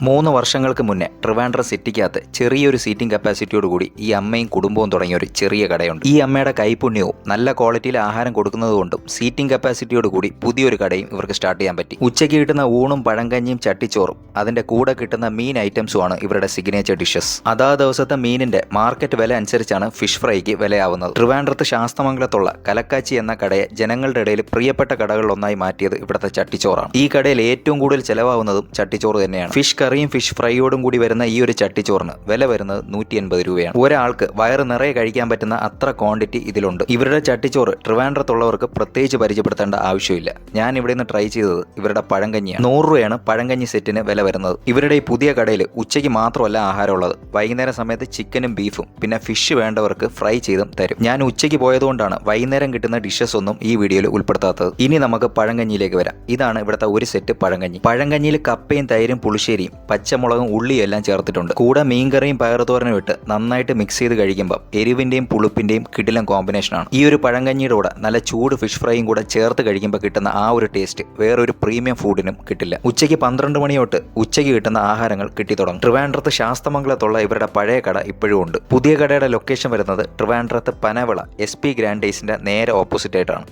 മൂന്ന് വർഷങ്ങൾക്ക് മുന്നേ ട്രിവാൻഡ്രം സിറ്റിക്കകത്ത് ചെറിയൊരു സീറ്റിംഗ് കപ്പാസിറ്റിയോട് കൂടി ഈ അമ്മയും കുടുംബവും തുടങ്ങിയ ഒരു ചെറിയ കടയുണ്ട്. ഈ അമ്മയുടെ കൈപുണ്യവും നല്ല ക്വാളിറ്റിയിൽ ആഹാരം കൊടുക്കുന്നതുകൊണ്ടും സീറ്റിംഗ് കപ്പാസിറ്റിയോട് കൂടി പുതിയൊരു കടയും ഇവർക്ക് സ്റ്റാർട്ട് ചെയ്യാൻ പറ്റി. ഉച്ചയ്ക്ക് കിട്ടുന്ന ഊണും പഴങ്കഞ്ഞിയും ചട്ടിച്ചോറും അതിന്റെ കൂടെ കിട്ടുന്ന മീൻ ഐറ്റംസുമാണ് ഇവരുടെ സിഗ്നേച്ചർ ഡിഷസ് അതാ ദിവസത്തെ മീനിന്റെ മാർക്കറ്റ് വില അനുസരിച്ചാണ് ഫിഷ് ഫ്രൈക്ക് വിലയാവുന്നത്. ട്രിവാൻഡ്രത്ത് ശാസ്തമംഗലത്തുള്ള കലക്കാച്ചി എന്ന കടയെ ജനങ്ങളുടെ ഇടയിൽ പ്രിയപ്പെട്ട കടകളിലൊന്നായി മാറ്റിയത് ഇവിടുത്തെ ചട്ടിച്ചോറാണ്. ഈ കടയിൽ ഏറ്റവും കൂടുതൽ ചെലവാകുന്നതും ചട്ടിച്ചോറ് തന്നെയാണ്. ഫിഷ് കറിയും ഫിഷ് ഫ്രൈയോടും കൂടി വരുന്ന ഈ ഒരു ചട്ടിച്ചോറിന് വില വരുന്നത് നൂറ്റി എൺപത് രൂപയാണ്. ഒരാൾക്ക് വയറ് നിറയെ കഴിക്കാൻ പറ്റുന്ന അത്ര ക്വാണ്ടിറ്റി ഇതിലുണ്ട്. ഇവരുടെ ചട്ടിച്ചോറ് ട്രിവാൻഡ്രത്തുള്ളവർക്ക് പ്രത്യേകിച്ച് പരിചയപ്പെടുത്തേണ്ട ആവശ്യമില്ല. ഞാൻ ഇവിടെ നിന്ന് ട്രൈ ചെയ്തത് ഇവരുടെ പഴങ്കഞ്ഞിയാണ്. നൂറ് രൂപയാണ് പഴങ്കഞ്ഞി സെറ്റിന് വില വരുന്നത്. ഇവരുടെ ഈ പുതിയ കടയിൽ ഉച്ചയ്ക്ക് മാത്രമല്ല ആഹാരമുള്ളത്. വൈകുന്നേരം സമയത്ത് ചിക്കനും ബീഫും പിന്നെ ഫിഷ് വേണ്ടവർക്ക് ഫ്രൈ ചെയ്തും തരും. ഞാൻ ഉച്ചയ്ക്ക് പോയതുകൊണ്ടാണ് വൈകുന്നേരം കിട്ടുന്ന ഡിഷസ് ഒന്നും ഈ വീഡിയോയിൽ ഉൾപ്പെടുത്താത്തത്. ഇനി നമുക്ക് പഴങ്കഞ്ഞിയിലേക്ക് വരാം. ഇതാണ് ഇവിടുത്തെ ഒരു സെറ്റ് പഴങ്കഞ്ഞി. പഴങ്കഞ്ഞിയിൽ കപ്പയും തൈരും പുളിശ്ശേരിയും പച്ചമുളകും ഉള്ളിയും എല്ലാം ചേർത്തിട്ടുണ്ട്. കൂടെ മീൻകറിയും പയറുതോരനും ഇട്ട് നന്നായിട്ട് മിക്സ് ചെയ്ത് കഴിക്കുമ്പോൾ എരിവിന്റെയും പുളിപ്പിന്റെയും കിടിലം കോമ്പിനേഷനാണ് ഈ ഒരു പഴങ്കഞ്ഞിയുടെ കൂടെ നല്ല ചൂട് ഫിഷ് ഫ്രൈയും കൂടെ ചേർത്ത് കഴിക്കുമ്പോൾ കിട്ടുന്ന ആ ഒരു ടേസ്റ്റ് വേറൊരു പ്രീമിയം ഫുഡിനും കിട്ടില്ല. ഉച്ചയ്ക്ക് പന്ത്രണ്ട് മണി തൊട്ട് ഉച്ചയ്ക്ക് കിട്ടുന്ന ആഹാരങ്ങൾ കിട്ടി തുടങ്ങും. ട്രിവാൻഡ്രത്ത് ശാസ്തമംഗലത്തുള്ള ഇവരുടെ പഴയ കട ഇപ്പോഴും ഉണ്ട്. പുതിയ കടയുടെ ലൊക്കേഷൻ വരുന്നത് ട്രിവാൻഡ്രത്ത് പനവിള എസ് പി ഗ്രാൻഡേസിന്റെ നേരെ ഓപ്പോസിറ്റ് ആയിട്ടാണ്.